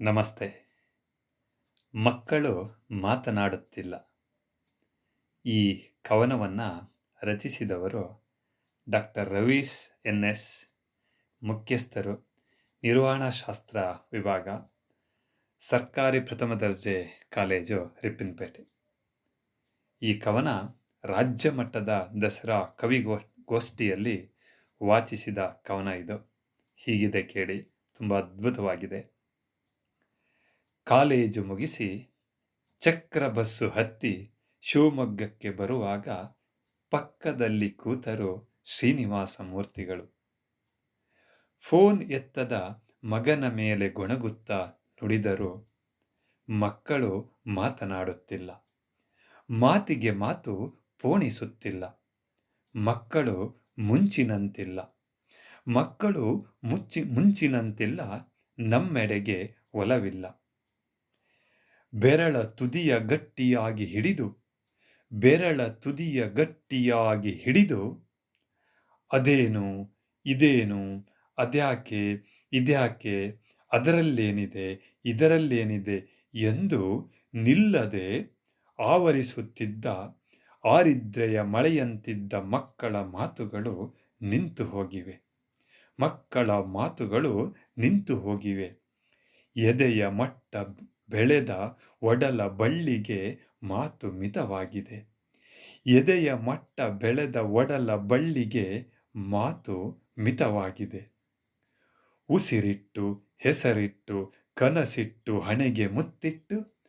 ನಮಸ್ತೆ. ಮಕ್ಕಳು ಮಾತನಾಡುತ್ತಿಲ್ಲ. ಈ ಕವನವನ್ನು ರಚಿಸಿದವರು ಡಾಕ್ಟರ್ ರವೀಶ್ ಎನ್ ಎಸ್, ಮುಖ್ಯಸ್ಥರು ನಿರ್ವಹಣಾಶಾಸ್ತ್ರ ವಿಭಾಗ, ಸರ್ಕಾರಿ ಪ್ರಥಮ ದರ್ಜೆ ಕಾಲೇಜು ರಿಪ್ಪಿನ್ಪೇಟೆ. ಈ ಕವನ ರಾಜ್ಯ ಮಟ್ಟದ ದಸರಾ ಕವಿಗೋ ಗೋಷ್ಠಿಯಲ್ಲಿ ವಾಚಿಸಿದ ಕವನ ಇದು. ಹೀಗಿದೆ ಕೇಳಿ, ತುಂಬ ಅದ್ಭುತವಾಗಿದೆ. ಕಾಲೇಜು ಮುಗಿಸಿ ಚಕ್ರ ಬಸ್ಸು ಹತ್ತಿ ಶಿವಮೊಗ್ಗಕ್ಕೆ ಬರುವಾಗ ಪಕ್ಕದಲ್ಲಿ ಕೂತರು ಶ್ರೀನಿವಾಸ ಮೂರ್ತಿಗಳು. ಫೋನ್ ಎತ್ತದ ಮಗನ ಮೇಲೆ ಗೊಣಗುತ್ತಾ ನುಡಿದರು. ಮಕ್ಕಳು ಮಾತನಾಡುತ್ತಿಲ್ಲ. ಮಾತಿಗೆ ಮಾತು ಪೋಣಿಸುತ್ತಿಲ್ಲ. ಮಕ್ಕಳು ಮುಂಚಿನಂತಿಲ್ಲ. ಮಕ್ಕಳು ಮುಚ್ಚಿ, ಮುಂಚಿನಂತಿಲ್ಲ, ನಮ್ಮೆಡೆಗೆ ಒಲವಿಲ್ಲ. ಬೆರಳ ತುದಿಯ ಗಟ್ಟಿಯಾಗಿ ಹಿಡಿದು, ಬೆರಳ ತುದಿಯ ಗಟ್ಟಿಯಾಗಿ ಹಿಡಿದು, ಅದೇನು, ಇದೇನು, ಅದ್ಯಾಕೆ, ಇದ್ಯಾಕೆ, ಅದರಲ್ಲೇನಿದೆ, ಇದರಲ್ಲೇನಿದೆ ಎಂದು ನಿಲ್ಲದೆ ಆವರಿಸುತ್ತಿದ್ದ ಆರಿದ್ರೆಯ ಮಳೆಯಂತಿದ್ದ ಮಕ್ಕಳ ಮಾತುಗಳು ನಿಂತು ಹೋಗಿವೆ. ಮಕ್ಕಳ ಮಾತುಗಳು ನಿಂತು ಹೋಗಿವೆ. ಎದೆಯ ಮಟ್ಟ ಬೆಳೆದ ಒಡಲ ಬಳ್ಳಿಗೆ ಮಾತು ಮಿತವಾಗಿದೆ. ಎದೆಯ ಮಟ್ಟ ಬೆಳೆದ ಒಡಲ ಬಳ್ಳಿಗೆ ಮಾತು ಮಿತವಾಗಿದೆ. ಉಸಿರಿಟ್ಟು, ಹೆಸರಿಟ್ಟು, ಕನಸಿಟ್ಟು, ಹಣೆಗೆ ಮುತ್ತಿಟ್ಟು,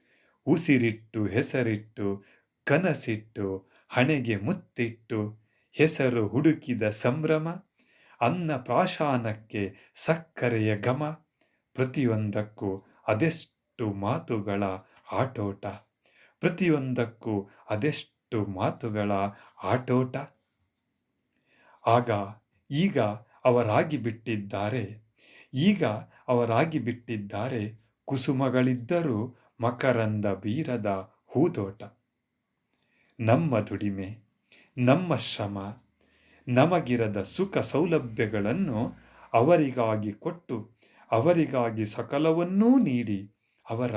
ಉಸಿರಿಟ್ಟು, ಹೆಸರಿಟ್ಟು, ಕನಸಿಟ್ಟು, ಹಣೆಗೆ ಮುತ್ತಿಟ್ಟು, ಹೆಸರು ಹುಡುಕಿದ ಸಂಭ್ರಮ, ಅನ್ನ ಪ್ರಾಶಾನಕ್ಕೆ ಸಕ್ಕರೆಯ ಘಮ, ಪ್ರತಿಯೊಂದಕ್ಕೂ ಅದೆಷ್ಟು ಮಾತುಗಳ ಆಟೋಟ? ಪ್ರತಿಯೊಂದಕ್ಕೂ ಅದೆಷ್ಟು ಮಾತುಗಳ ಆಟೋಟ? ಆಗ ಈಗ ಅವರಾಗಿ ಬಿಟ್ಟಿದ್ದಾರೆ. ಈಗ ಅವರಾಗಿ ಬಿಟ್ಟಿದ್ದಾರೆ ಕುಸುಮಗಳಿದ್ದರೂ ಮಕರಂದ ಬೀರದ ಹೂದೋಟ. ನಮ್ಮ ದುಡಿಮೆ, ನಮ್ಮ ಶ್ರಮ, ನಮಗಿರದ ಸುಖ ಸೌಲಭ್ಯಗಳನ್ನು ಅವರಿಗಾಗಿ ಕೊಟ್ಟು ಅವರಿಗಾಗಿ ಸಕಲವನ್ನೂ ನೀಡಿ ಅವರ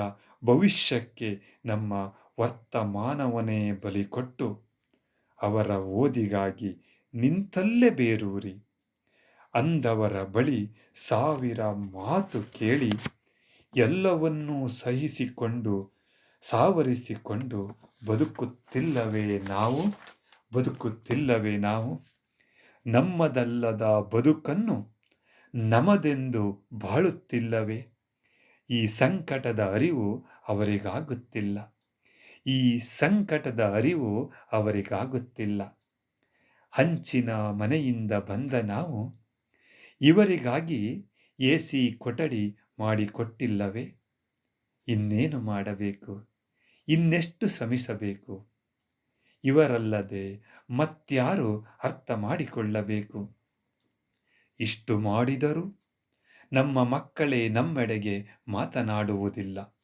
ಭವಿಷ್ಯಕ್ಕೆ ನಮ್ಮ ವರ್ತಮಾನವನೇ ಬಲಿ ಕೊಟ್ಟು ಅವರ ಓದಿಗಾಗಿ ನಿಂತಲ್ಲೇ ಬೇರೂರಿ. ಅಂದವರ ಬಳಿ ಸಾವಿರ ಮಾತು ಕೇಳಿ ಎಲ್ಲವನ್ನೂ ಸಹಿಸಿಕೊಂಡು, ಸಾವರಿಸಿಕೊಂಡು ಬದುಕುತ್ತಿಲ್ಲವೇ ನಾವು? ಬದುಕುತ್ತಿಲ್ಲವೇ ನಾವು? ನಮ್ಮದಲ್ಲದ ಬದುಕನ್ನು ನಮದೆಂದು ಬಾಳುತ್ತಿಲ್ಲವೇ? ಈ ಸಂಕಟದ ಅರಿವು ಅವರಿಗಾಗುತ್ತಿಲ್ಲ. ಈ ಸಂಕಟದ ಅರಿವು ಅವರಿಗಾಗುತ್ತಿಲ್ಲ. ಹಂಚಿನ ಮನೆಯಿಂದ ಬಂದ ನಾವು ಇವರಿಗಾಗಿ ಎ ಸಿ ಕೊಠಡಿ ಮಾಡಿಕೊಟ್ಟಿಲ್ಲವೇ? ಇನ್ನೇನು ಮಾಡಬೇಕು? ಇನ್ನೆಷ್ಟು ಶ್ರಮಿಸಬೇಕು? ಇವರಲ್ಲದೆ ಮತ್ಯಾರು ಅರ್ಥ ಮಾಡಿಕೊಳ್ಳಬೇಕು. ಇಷ್ಟು ಮಾಡಿದರೂ ನಮ್ಮ ಮಕ್ಕಳೇ ನಮ್ಮೆಡೆಗೆ ಮಾತನಾಡುವುದಿಲ್ಲ.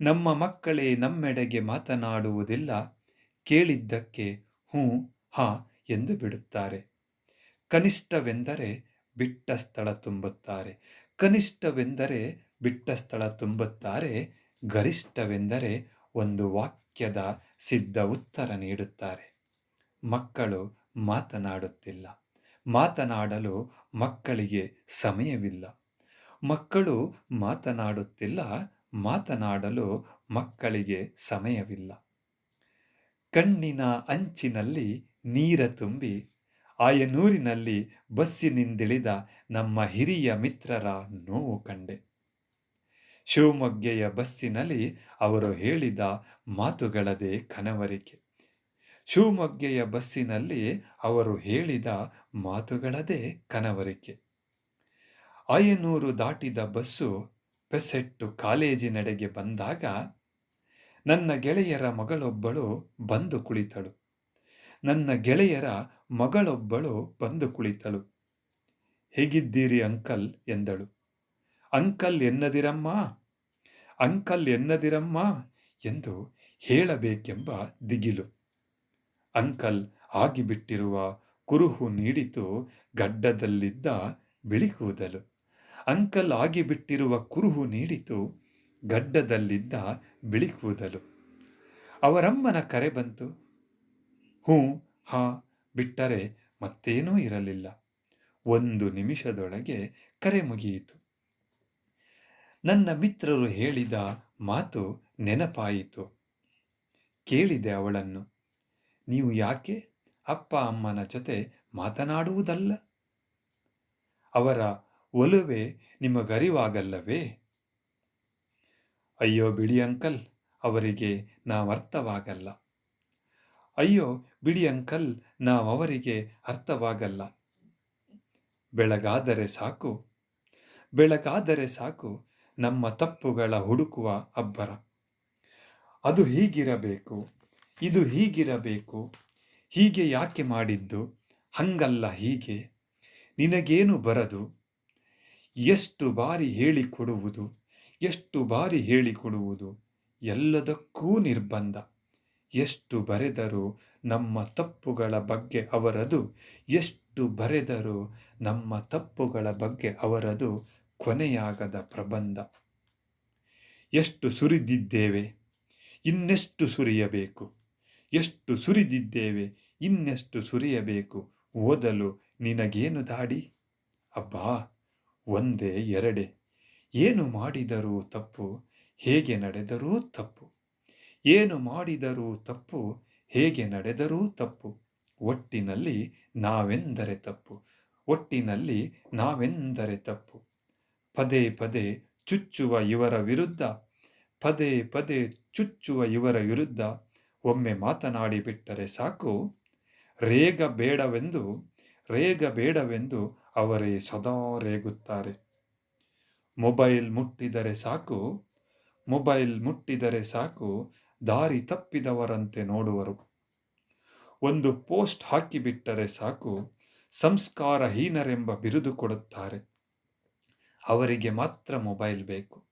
ನಮ್ಮ ಮಕ್ಕಳೇ ನಮ್ಮೆಡೆಗೆ ಮಾತನಾಡುವುದಿಲ್ಲ. ಕೇಳಿದ್ದಕ್ಕೆ ಹ್ಞೂ, ಹಾ ಎಂದು ಬಿಡುತ್ತಾರೆ. ಕನಿಷ್ಠವೆಂದರೆ ಬಿಟ್ಟ ಸ್ಥಳ ತುಂಬುತ್ತಾರೆ. ಕನಿಷ್ಠವೆಂದರೆ ಬಿಟ್ಟ ಸ್ಥಳ ತುಂಬುತ್ತಾರೆ. ಗರಿಷ್ಠವೆಂದರೆ ಒಂದು ವಾಕ್ಯದ ಸಿದ್ಧ ಉತ್ತರ ನೀಡುತ್ತಾರೆ. ಮಕ್ಕಳು ಮಾತನಾಡುತ್ತಿಲ್ಲ. ಮಾತನಾಡಲು ಮಕ್ಕಳಿಗೆ ಸಮಯವಿಲ್ಲ. ಮಕ್ಕಳು ಮಾತನಾಡುತ್ತಿಲ್ಲ, ಮಾತನಾಡಲು ಮಕ್ಕಳಿಗೆ ಸಮಯವಿಲ್ಲ. ಕಣ್ಣಿನ ಅಂಚಿನಲ್ಲಿ ನೀರ ತುಂಬಿ ಆಯನೂರಿನಲ್ಲಿ ಬಸ್ಸಿನಿಂದಿಳಿದ ನಮ್ಮ ಹಿರಿಯ ಮಿತ್ರರ ನೋವು ಕಂಡೆ. ಶಿವಮೊಗ್ಗೆಯ ಬಸ್ಸಿನಲ್ಲಿ ಅವರು ಹೇಳಿದ ಮಾತುಗಳದೇ ಕನವರಿಕೆ. ಶಿವಮೊಗ್ಗೆಯ ಬಸ್ಸಿನಲ್ಲಿ ಅವರು ಹೇಳಿದ ಮಾತುಗಳದೇ ಕನವರಿಕೆ. ಆಯನೂರು ದಾಟಿದ ಬಸ್ಸು ಪೆಸೆಟ್ಟು ಕಾಲೇಜಿನೆಡೆಗೆ ಬಂದಾಗ ನನ್ನ ಗೆಳೆಯರ ಮಗಳೊಬ್ಬಳು ಬಂದು ಕುಳಿತಳು. ನನ್ನ ಗೆಳೆಯರ ಮಗಳೊಬ್ಬಳು ಬಂದು ಕುಳಿತಳು. ಹೇಗಿದ್ದೀರಿ ಅಂಕಲ್? ಎಂದಳು. ಅಂಕಲ್ ಎನ್ನದಿರಮ್ಮ? ಅಂಕಲ್ ಎನ್ನದಿರಮ್ಮ? ಎಂದು ಹೇಳಬೇಕೆಂಬ ದಿಗಿಲು. ಅಂಕಲ್ ಆಗಿಬಿಟ್ಟಿರುವ ಕುರುಹು ನೀಡಿತು ಗಡ್ಡದಲ್ಲಿದ್ದ ಬಿಳಿ ಕೂದಲು. ಅಂಕಲ್ ಆಗಿಬಿಟ್ಟಿರುವ ಕುರುಹು ನೀಡಿತು, ಗಡ್ಡದಲ್ಲಿದ್ದ ಬಿಳಿ ಕೂದಲು ಅವರಮ್ಮನ ಕರೆ ಬಂತು. ಹ್ಞೂ, ಹಾ, ಬಿಟ್ಟರೆ ಮತ್ತೇನೂ ಇರಲಿಲ್ಲ. ಒಂದು ನಿಮಿಷದೊಳಗೆ ಕರೆ ಮುಗಿಯಿತು. ನನ್ನ ಮಿತ್ರರು ಹೇಳಿದ ಮಾತು ನೆನಪಾಯಿತು. ಕೇಳಿದೆ ಅವಳನ್ನು. ನೀವು ಯಾಕೆ ಅಪ್ಪ ಅಮ್ಮನ ಜೊತೆ ಮಾತನಾಡುವುದಲ್ಲ? ಅವರ ಒಲುವೆ ನಿಮಗರಿವಾಗಲ್ಲವೇ? ಅಯ್ಯೋ ಬಿಡಿ ಅಂಕಲ್, ಅವರಿಗೆ ನಾವರ್ಥವಾಗಲ್ಲ. ಅಯ್ಯೋ ಬಿಡಿ ಅಂಕಲ್, ನಾವವರಿಗೆ ಅರ್ಥವಾಗಲ್ಲ. ಬೆಳಗಾದರೆ ಸಾಕು. ಬೆಳಗಾದರೆ ಸಾಕು, ನಮ್ಮ ತಪ್ಪುಗಳ ಹುಡುಕುವ ಅಬ್ಬರ. ಅದು ಹೀಗಿರಬೇಕು, ಇದು ಹೀಗಿರಬೇಕು, ಹೀಗೆ ಯಾಕೆ ಮಾಡಿದ್ದು? ಹಂಗಲ್ಲ ಹೀಗೆ. ನಿನಗೇನು ಬರದು? ಎಷ್ಟು ಬಾರಿ ಹೇಳಿಕೊಡುವುದು, ಎಷ್ಟು ಬಾರಿ ಹೇಳಿಕೊಡುವುದು ಎಲ್ಲದಕ್ಕೂ ನಿರ್ಬಂಧ. ಎಷ್ಟು ಬರೆದರೂ ನಮ್ಮ ತಪ್ಪುಗಳ ಬಗ್ಗೆ ಅವರದು, ಎಷ್ಟು ಬರೆದರೂ ನಮ್ಮ ತಪ್ಪುಗಳ ಬಗ್ಗೆ ಅವರದು ಕೊನೆಯಾಗದ ಪ್ರಬಂಧ. ಎಷ್ಟು ಸುರಿದಿದ್ದೇವೆ, ಇನ್ನೆಷ್ಟು ಸುರಿಯಬೇಕು. ಎಷ್ಟು ಸುರಿದಿದ್ದೇವೆ, ಇನ್ನೆಷ್ಟು ಸುರಿಯಬೇಕು, ಓದಲು ನಿನಗೇನು ದಾಡಿ? ಅಬ್ಬಾ! ಒಂದೇ ಎರಡೆ. ಏನು ಮಾಡಿದರೂ ತಪ್ಪು, ಹೇಗೆ ನಡೆದರೂ ತಪ್ಪು. ಏನು ಮಾಡಿದರೂ ತಪ್ಪು, ಹೇಗೆ ನಡೆದರೂ ತಪ್ಪು. ಒಟ್ಟಿನಲ್ಲಿ ನಾವೆಂದರೆ ತಪ್ಪು. ಒಟ್ಟಿನಲ್ಲಿ ನಾವೆಂದರೆ ತಪ್ಪು. ಪದೇ ಪದೇ ಚುಚ್ಚುವ ಇವರ ವಿರುದ್ಧ, ಪದೇ ಪದೇ ಚುಚ್ಚುವ ಇವರ ವಿರುದ್ಧ ಒಮ್ಮೆ ಮಾತನಾಡಿಬಿಟ್ಟರೆ ಸಾಕು. ರೇಗ ಬೇಡವೆಂದು ರೇಗ ಬೇಡವೆಂದು ಅವರೇ ಸದಾ ರೇಗುತ್ತಾರೆ. ಮೊಬೈಲ್ ಮುಟ್ಟಿದರೆ ಸಾಕು, ಮೊಬೈಲ್ ಮುಟ್ಟಿದರೆ ಸಾಕು, ದಾರಿ ತಪ್ಪಿದವರಂತೆ ನೋಡುವರು. ಒಂದು ಪೋಸ್ಟ್ ಹಾಕಿಬಿಟ್ಟರೆ ಸಾಕು, ಸಂಸ್ಕಾರಹೀನರೆಂಬ ಬಿರುದು ಕೊಡುತ್ತಾರೆ. ಅವರಿಗೆ ಮಾತ್ರ ಮೊಬೈಲ್ ಬೇಕು,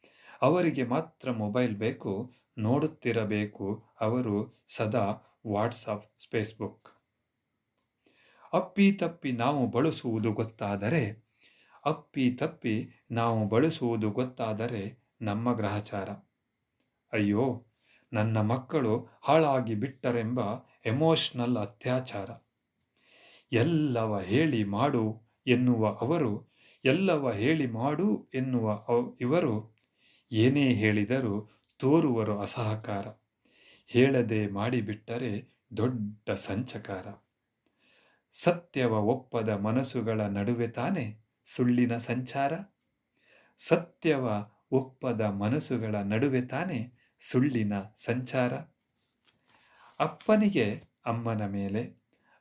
ಅವರಿಗೆ ಮಾತ್ರ ಮೊಬೈಲ್ ಬೇಕು, ನೋಡುತ್ತಿರಬೇಕು ಅವರು ಸದಾ ವಾಟ್ಸಪ್, ಫೇಸ್ಬುಕ್. ಅಪ್ಪಿ ತಪ್ಪಿ ನಾವು ಬಳಸುವುದು ಗೊತ್ತಾದರೆ, ಅಪ್ಪಿ ತಪ್ಪಿ ನಾವು ಬಳಸುವುದು ಗೊತ್ತಾದರೆ ನಮ್ಮ ಗ್ರಹಚಾರ. ಅಯ್ಯೋ, ನನ್ನ ಮಕ್ಕಳು ಹಾಳಾಗಿ ಬಿಟ್ಟರೆಂಬ ಎಮೋಷ್ನಲ್ ಅತ್ಯಾಚಾರ. ಎಲ್ಲವ ಹೇಳಿ ಮಾಡು ಎನ್ನುವ ಅವರು, ಎಲ್ಲವ ಹೇಳಿ ಮಾಡು ಎನ್ನುವ ಇವರು ಏನೇ ಹೇಳಿದರೂ ತೋರುವರು ಅಸಹಕಾರ. ಹೇಳದೆ ಮಾಡಿಬಿಟ್ಟರೆ ದೊಡ್ಡ ಸಂಚಕಾರ. ಸತ್ಯವ ಒಪ್ಪದ ಮನಸ್ಸುಗಳ ನಡುವೆ ತಾನೆ ಸುಳ್ಳಿನ ಸಂಚಾರ? ಸತ್ಯವ ಒಪ್ಪದ ಮನಸ್ಸುಗಳ ನಡುವೆ ತಾನೆ ಸುಳ್ಳಿನ ಸಂಚಾರ? ಅಪ್ಪನಿಗೆ ಅಮ್ಮನ ಮೇಲೆ,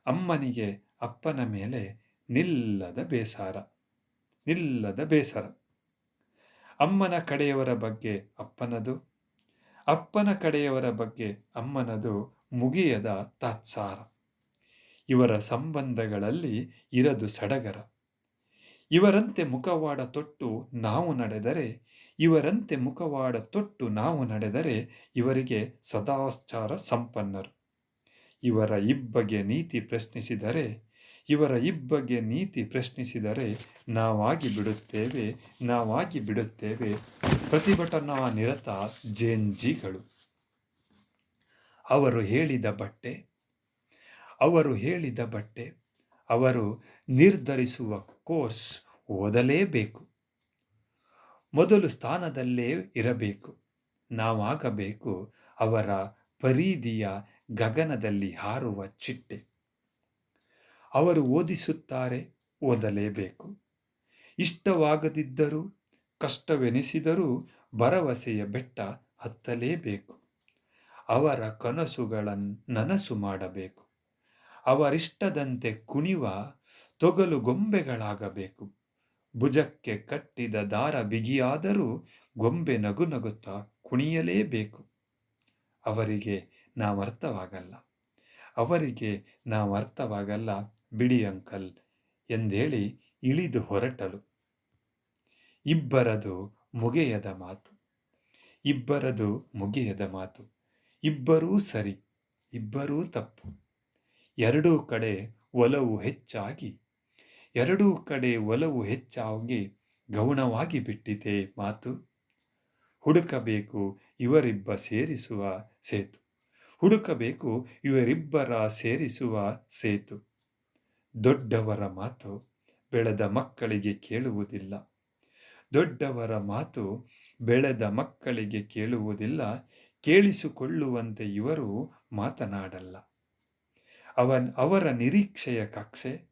ಅಮ್ಮನಿಗೆ ಅಪ್ಪನ ಮೇಲೆ ನಿಲ್ಲದ ಬೇಸಾರ, ನಿಲ್ಲದ ಬೇಸರ. ಅಮ್ಮನ ಕಡೆಯವರ ಬಗ್ಗೆ ಅಪ್ಪನದು, ಅಪ್ಪನ ಕಡೆಯವರ ಬಗ್ಗೆ ಅಮ್ಮನದು ಮುಗಿಯದ ತಾತ್ಸಾರ. ಇವರ ಸಂಬಂಧಗಳಲ್ಲಿ ಇರದು ಸಡಗರ. ಇವರಂತೆ ಮುಖವಾಡ ತೊಟ್ಟು ನಾವು ನಡೆದರೆ, ಇವರಂತೆ ಮುಖವಾಡ ತೊಟ್ಟು ನಾವು ನಡೆದರೆ ಇವರಿಗೆ ಸದಾಶ್ಚಾರ ಸಂಪನ್ನರು. ಇವರ ಇಬ್ಬಗೆ ನೀತಿ ಪ್ರಶ್ನಿಸಿದರೆ, ಇವರ ಇಬ್ಬಗೆ ನೀತಿ ಪ್ರಶ್ನಿಸಿದರೆ ನಾವಾಗಿ ಬಿಡುತ್ತೇವೆ ನಾವಾಗಿ ಬಿಡುತ್ತೇವೆ ಪ್ರತಿಭಟನಾ ನಿರತ ಜೇಂಜಿಗಳು ಅವರು ಹೇಳಿದ ಬಟ್ಟೆ ಅವರು ಹೇಳಿದ ಬಟ್ಟೆ ಅವರು ನಿರ್ಧರಿಸುವ ಕೋರ್ಸ್ ಓದಲೇಬೇಕು. ಮೊದಲು ಸ್ಥಾನದಲ್ಲೇ ಇರಬೇಕು. ನಾವಾಗಬೇಕು ಅವರ ಪರೀದಿಯ ಗಗನದಲ್ಲಿ ಹಾರುವ ಚಿಟ್ಟೆ. ಅವರು ಓದಿಸುತ್ತಾರೆ, ಓದಲೇಬೇಕು. ಇಷ್ಟವಾಗದಿದ್ದರೂ, ಕಷ್ಟವೆನಿಸಿದರೂ ಭರವಸೆಯ ಬೆಟ್ಟ ಹತ್ತಲೇಬೇಕು. ಅವರ ಕನಸುಗಳನ್ನು ನನಸು ಮಾಡಬೇಕು. ಅವರಿಷ್ಟದಂತೆ ಕುಣಿವ ತೊಗಲು ಗೊಂಬೆಗಳಾಗಬೇಕು. ಭುಜಕ್ಕೆ ಕಟ್ಟಿದ ದಾರ ಬಿಗಿಯಾದರೂ ಗೊಂಬೆ ನಗು ನಗುತ್ತಾ ಕುಣಿಯಲೇಬೇಕು. ಅವರಿಗೆ ನಾವು ಅರ್ಥವಾಗಲ್ಲ ಅವರಿಗೆ ನಾವು ಅರ್ಥವಾಗಲ್ಲ ಬಿಡಿ ಅಂಕಲ್ ಎಂದೇಳಿ ಇಳಿದು ಹೊರಟಲು ಇಬ್ಬರದು ಮುಗೆಯದ ಮಾತು. ಇಬ್ಬರದು ಮುಗಿಯದ ಮಾತು. ಇಬ್ಬರೂ ಸರಿ, ಇಬ್ಬರೂ ತಪ್ಪು. ಎರಡೂ ಕಡೆ ಒಲವು ಹೆಚ್ಚಾಗಿ. ಎರಡೂ ಕಡೆ ಒಲವು ಹೆಚ್ಚಾಗಿ ಗೌಣವಾಗಿ ಬಿಟ್ಟಿದೆ ಮಾತು. ಹುಡುಕಬೇಕು ಇವರಿಬ್ಬ ಸೇರಿಸುವ ಸೇತು. ಹುಡುಕಬೇಕು ಇವರಿಬ್ಬರ ಸೇರಿಸುವ ಸೇತು. ದೊಡ್ಡವರ ಮಾತು ಬೆಳೆದ ಮಕ್ಕಳಿಗೆ ಕೇಳುವುದಿಲ್ಲ. ದೊಡ್ಡವರ ಮಾತು ಬೆಳೆದ ಮಕ್ಕಳಿಗೆ ಕೇಳುವುದಿಲ್ಲ. ಕೇಳಿಸಿಕೊಳ್ಳುವಂತೆ ಇವರು ಮಾತನಾಡಲ್ಲ. ಅವನ್ ಅವರ ನಿರೀಕ್ಷೆಯ ಕಕ್ಷೆ,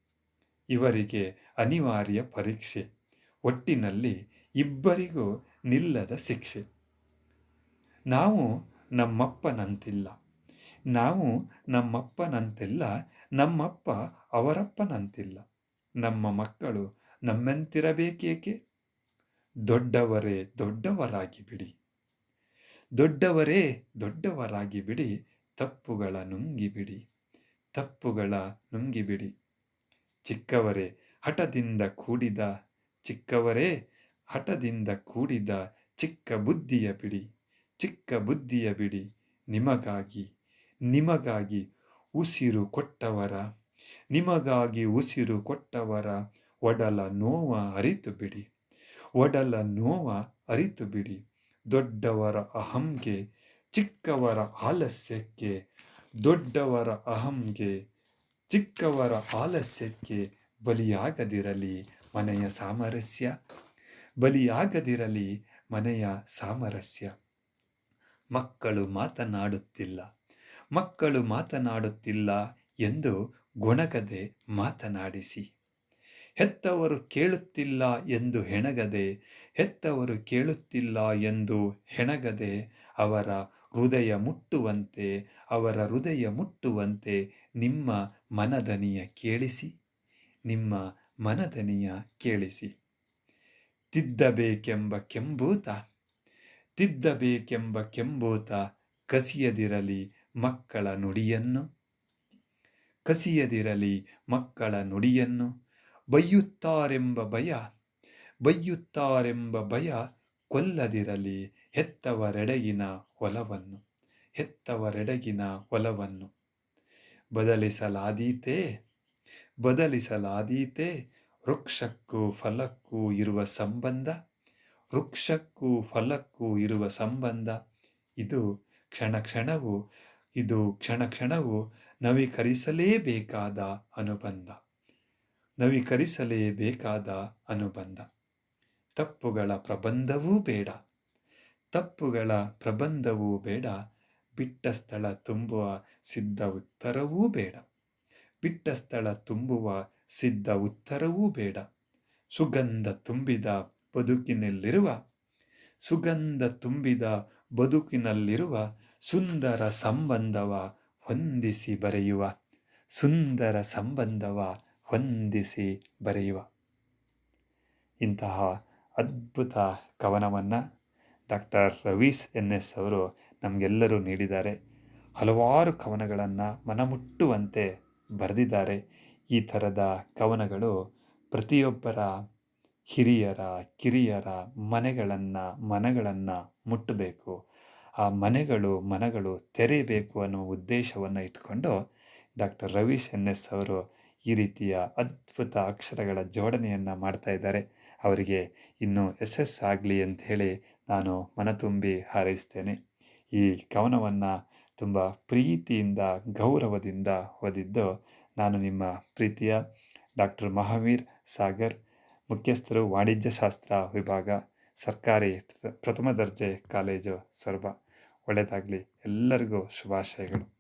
ಇವರಿಗೆ ಅನಿವಾರ್ಯ ಪರೀಕ್ಷೆ, ಒಟ್ಟಿನಲ್ಲಿ ಇಬ್ಬರಿಗೂ ನಿಲ್ಲದ ಶಿಕ್ಷೆ. ನಾವು ನಮ್ಮಪ್ಪನಂತಿಲ್ಲ. ನಾವು ನಮ್ಮಪ್ಪನಂತಿಲ್ಲ, ನಮ್ಮಪ್ಪ ಅವರಪ್ಪನಂತಿಲ್ಲ. ನಮ್ಮ ಮಕ್ಕಳು ನಮ್ಮಂತಿರಬೇಕೇಕೆ? ದೊಡ್ಡವರೇ ದೊಡ್ಡವರಾಗಿ ಬಿಡಿ ದೊಡ್ಡವರೇ ದೊಡ್ಡವರಾಗಿ ಬಿಡಿ ತಪ್ಪುಗಳ ನುಂಗಿಬಿಡಿ. ತಪ್ಪುಗಳ ನುಂಗಿಬಿಡಿ. ಚಿಕ್ಕವರೇ, ಹಠದಿಂದ ಕೂಡಿದ ಚಿಕ್ಕವರೇ, ಹಠದಿಂದ ಕೂಡಿದ ಚಿಕ್ಕ ಬುದ್ಧಿಯ ಬಿಡಿ. ಚಿಕ್ಕ ಬುದ್ಧಿಯ ಬಿಡಿ, ನಿಮಗಾಗಿ ನಿಮಗಾಗಿ ಉಸಿರು ಕೊಟ್ಟವರ, ನಿಮಗಾಗಿ ಉಸಿರು ಕೊಟ್ಟವರ ಒಡಲ ನೋವ ಅರಿತು ಬಿಡಿ. ಒಡಲ ನೋವ ಅರಿತು ಬಿಡಿ. ದೊಡ್ಡವರ ಅಹಂಗೆ, ಚಿಕ್ಕವರ ಆಲಸ್ಯಕ್ಕೆ ದೊಡ್ಡವರ ಅಹಂಗೆ, ಚಿಕ್ಕವರ ಆಲಸ್ಯಕ್ಕೆ ಬಲಿಯಾಗದಿರಲಿ ಮನೆಯ ಸಾಮರಸ್ಯ. ಬಲಿಯಾಗದಿರಲಿ ಮನೆಯ ಸಾಮರಸ್ಯ. ಮಕ್ಕಳು ಮಾತನಾಡುತ್ತಿಲ್ಲ. ಮಕ್ಕಳು ಮಾತನಾಡುತ್ತಿಲ್ಲ ಎಂದು ಗೊಣಗದೆ ಮಾತನಾಡಿಸಿ. ಹೆತ್ತವರು ಕೇಳುತ್ತಿಲ್ಲ ಎಂದು ಹೆಣಗದೆ, ಹೆತ್ತವರು ಕೇಳುತ್ತಿಲ್ಲ ಎಂದು ಹೆಣಗದೆ ಅವರ ಹೃದಯ ಮುಟ್ಟುವಂತೆ, ಅವರ ಹೃದಯ ಮುಟ್ಟುವಂತೆ ನಿಮ್ಮ ಮನದನಿಯ ಕೇಳಿಸಿ, ನಿಮ್ಮ ಮನದನಿಯ ಕೇಳಿಸಿ. ತಿದ್ದಬೇಕೆಂಬ ಕೆಂಬೂತ ತಿದ್ದಬೇಕೆಂಬ ಕೆಂಬೂತ ಕಸಿಯದಿರಲಿ ಮಕ್ಕಳ ನುಡಿಯನ್ನು. ಕಸಿಯದಿರಲಿ ಮಕ್ಕಳ ನುಡಿಯನ್ನು. ಬೈಯುತ್ತಾರೆಂಬ ಭಯ ಬೈಯುತ್ತಾರೆಂಬ ಭಯ ಕೊಲ್ಲದಿರಲಿ ಹೆತ್ತವರೆಡೆಗಿನ ಒಲವನ್ನು ಹೆತ್ತವರೆಡೆಗಿನ ಒಲವನ್ನು ಬದಲಿಸಲಾದೀತೆ ಬದಲಿಸಲಾದೀತೆ ವೃಕ್ಷಕ್ಕೂ ಫಲಕ್ಕೂ ಇರುವ ಸಂಬಂಧ, ವೃಕ್ಷಕ್ಕೂ ಫಲಕ್ಕೂ ಇರುವ ಸಂಬಂಧ. ಇದು ಕ್ಷಣ ಕ್ಷಣವು, ಇದು ಕ್ಷಣ ಕ್ಷಣವು ನವೀಕರಿಸಲೇಬೇಕಾದ ಅನುಬಂಧ. ನವೀಕರಿಸಲೇಬೇಕಾದ ಅನುಬಂಧ. ತಪ್ಪುಗಳ ಪ್ರಬಂಧವೂ ಬೇಡ. ತಪ್ಪುಗಳ ಪ್ರಬಂಧವೂ ಬೇಡ ಬಿಟ್ಟ ಸ್ಥಳ ತುಂಬುವ ಸಿದ್ಧ ಉತ್ತರವೂ ಬೇಡ. ಬಿಟ್ಟ ಸ್ಥಳ ತುಂಬುವ ಸಿದ್ಧ ಉತ್ತರವೂ ಬೇಡ. ಸುಗಂಧ ತುಂಬಿದ ಬದುಕಿನಲ್ಲಿರುವ, ಸುಗಂಧ ತುಂಬಿದ ಬದುಕಿನಲ್ಲಿರುವ ಸುಂದರ ಸಂಬಂಧವ ಹೊಂದಿಸಿ ಬರೆಯುವ, ಸುಂದರ ಸಂಬಂಧವ ಹೊಂದಿಸಿ ಬರೆಯುವ. ಇಂತಹ ಅದ್ಭುತ ಕವನವನ್ನು ಡಾಕ್ಟರ್ ರವೀಶ್ ಎನ್ ಎಸ್ ಅವರು ನಮಗೆಲ್ಲರೂ ನೀಡಿದ್ದಾರೆ. ಹಲವಾರು ಕವನಗಳನ್ನು ಮನಮುಟ್ಟುವಂತೆ ಬರೆದಿದ್ದಾರೆ. ಈ ಥರದ ಕವನಗಳು ಪ್ರತಿಯೊಬ್ಬರ ಹಿರಿಯರ, ಕಿರಿಯರ ಮನೆಗಳನ್ನು, ಮನಗಳನ್ನು ಮುಟ್ಟಬೇಕು. ಆ ಮನೆಗಳು, ಮನಗಳು ತೆರೆಯಬೇಕು ಅನ್ನುವ ಉದ್ದೇಶವನ್ನು ಇಟ್ಕೊಂಡು ಡಾಕ್ಟರ್ ರವೀಶ್ ಎನ್ ಎಸ್ ಅವರು ಈ ರೀತಿಯ ಅದ್ಭುತ ಅಕ್ಷರಗಳ ಜೋಡಣೆಯನ್ನು ಮಾಡ್ತಾ ಇದ್ದಾರೆ. ಅವರಿಗೆ ಇನ್ನೂ ಎಸ್ ಅಂತ ಹೇಳಿ ನಾನು ಮನತುಂಬಿ ಹಾರೈಸ್ತೇನೆ. ಈ ಕವನವನ್ನು ತುಂಬ ಪ್ರೀತಿಯಿಂದ, ಗೌರವದಿಂದ ಓದಿದ್ದು ನಾನು ನಿಮ್ಮ ಪ್ರೀತಿಯ ಡಾಕ್ಟರ್ ಮಹಾವೀರ್ ಸಾಗರ್, ಮುಖ್ಯಸ್ಥರು ವಾಣಿಜ್ಯಶಾಸ್ತ್ರ ವಿಭಾಗ, ಸರ್ಕಾರಿ ಪ್ರಥಮ ದರ್ಜೆ ಕಾಲೇಜು ಸೊರಬ. ಒಳ್ಳೆಯದಾಗಲಿ ಎಲ್ಲರಿಗೂ ಶುಭಾಶಯಗಳು.